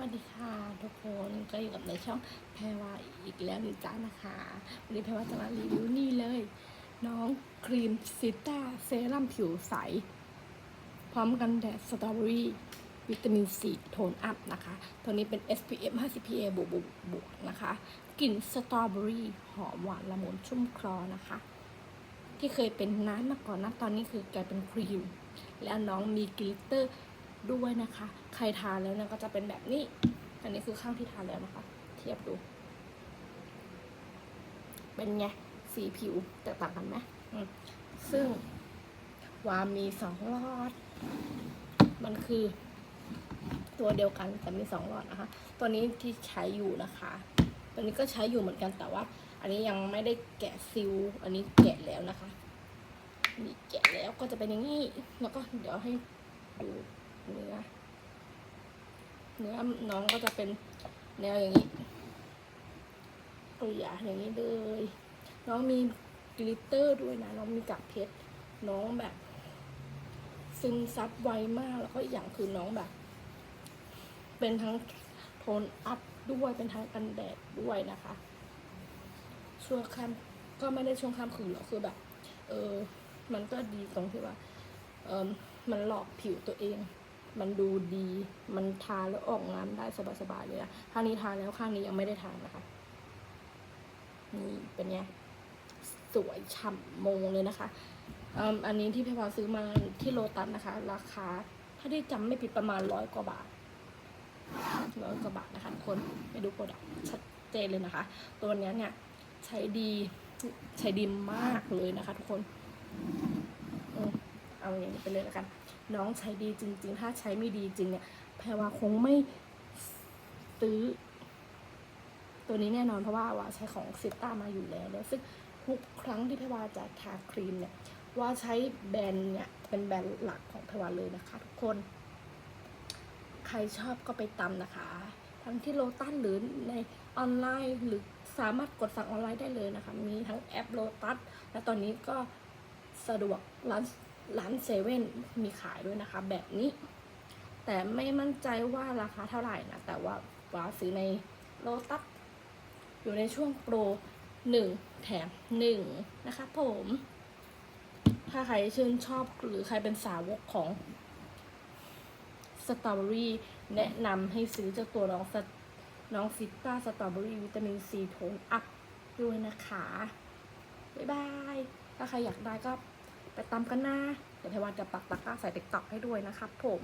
วัสดีค่ะทุกคนก็อยู่กับในช่องแพรวาอีกแล้วนะจ้านะคะวันนี้แพรวาจะมารีวิวนี่เลย น้องครีมซิต้าเซรั่มผิวใส พร้อมกันแดดสตรอเบอรี่วิตามินซีโทนอัพนะคะ ตัวนี้เป็น SPF 50 PA บวกบวกบวกนะคะกลิ่นสตรอเบอรี่หอมหวานละมุนชุ่มคลอนะคะ ที่เคยเป็นน้ำมาก่อนนะตอนนี้คือกลายเป็นครีม แล้วน้องมีกลิตเตอร์ ด้วยนะคะ ใครทานแล้วเนี่ยก็จะเป็นแบบนี้ อันนี้คือข้างที่ทานแล้วนะคะ เทียบดู เป็นไง สีผิวแตกต่างกันไหมอืมซึ่งวามีสองหลอด มันคือ ตัวเดียวกันแต่มีสองหลอดนะคะ ตัวนี้ที่ใช้อยู่นะคะ ตัวนี้ก็ใช้อยู่เหมือนกันแต่ว่า อันนี้ยังไม่ได้แกะซิล อันนี้แกะแล้วนะคะนี่แกะแล้วก็จะเป็นอย่างนี้ แล้วก็เดี๋ยวให้ดู เนื้อ เนื้อน้องก็จะเป็นแนวอย่างนี้เกลี่ยอย่างนี้เลย น้องมีกลิตเตอร์ด้วยนะ น้องมีกับเพชร น้องแบบ ซึมซับไวมาก แล้วก็อีกอย่างคือน้องแบบ เป็นทั้งโทนอัพด้วย เป็นทั้งกันแดดด้วยนะคะ ช่วงค่ำก็ไม่ได้ช่วงค่ำคืนหรอกคือแบบ เออ มันก็ดีตรงที่ว่า เออมันหลอกผิวตัวเอง มันดูดี มันทาแล้วออกงานได้สบายๆเลยอะข้างนี้ทาแล้วข้างนี้ยังไม่ได้ทานะคะ นี่เป็นไงสวยฉ่ำมงเลยนะคะอันนี้ที่พี่พาซื้อมาที่โลตัสนะคะ ราคา ถ้าได้จำไม่ผิดประมาณร้อยกว่าบาทร้อยกว่าบาทนะคะทุกคนไปดูโปรดักต์ชัดเจนเลยนะคะ ตัวนี้เนี่ยใช้ดีใช้ดีมากเลยนะคะ ทุกคนอ เอาอย่างนี้ไปเลยแล้วกัน น้องใช้ดีจริง ๆ ถ้าใช้ไม่ดีจริงเนี่ยแพรว่าคงไม่ซื้อ ตัวนี้แน่นอนเพราะว่าว่าใช้ของซิต้ามาอยู่แล้วแล้วซึ่งทุกครั้งที่แพรวาจะทาครีมเนี่ยว่าใช้แบรนด์เนี่ยเป็นแบรนด์หลักของแพรวาเลยนะคะ ทุกคน ใครชอบก็ไปตำนะคะ ทั้งที่โลตัสหรือในออนไลน์หรือสามารถกดสั่งออนไลน์ได้เลยนะคะ มีทั้งแอปโลตัสและตอนนี้ก็สะดวกร้าน ร้านเซเว่นมีขายด้วยนะคะ แบบนี้ แต่ไม่มั่นใจว่าราคาเท่าไหร่นะ แต่ว่าว้าซื้อในโลตัสอยู่ในช่วงโปรหนึ่งแถมหนึ่งนะคะผม ถ้าใครชื่นชอบหรือใครเป็นสาวกของสตรอเบอรี่แนะนำให้ซื้อเจ้าตัวน้องสตน้องซิต้าสตรอเบอรี่วิตามินซีโทนอัพด้วยนะคะ บ๊ายบาย ถ้าใครอยากได้ก็ ไปตามกันนะเดี๋ยวพวันจะปักตะกร้าใส่ติ๊กต็อกให้ด้วยนะครับผม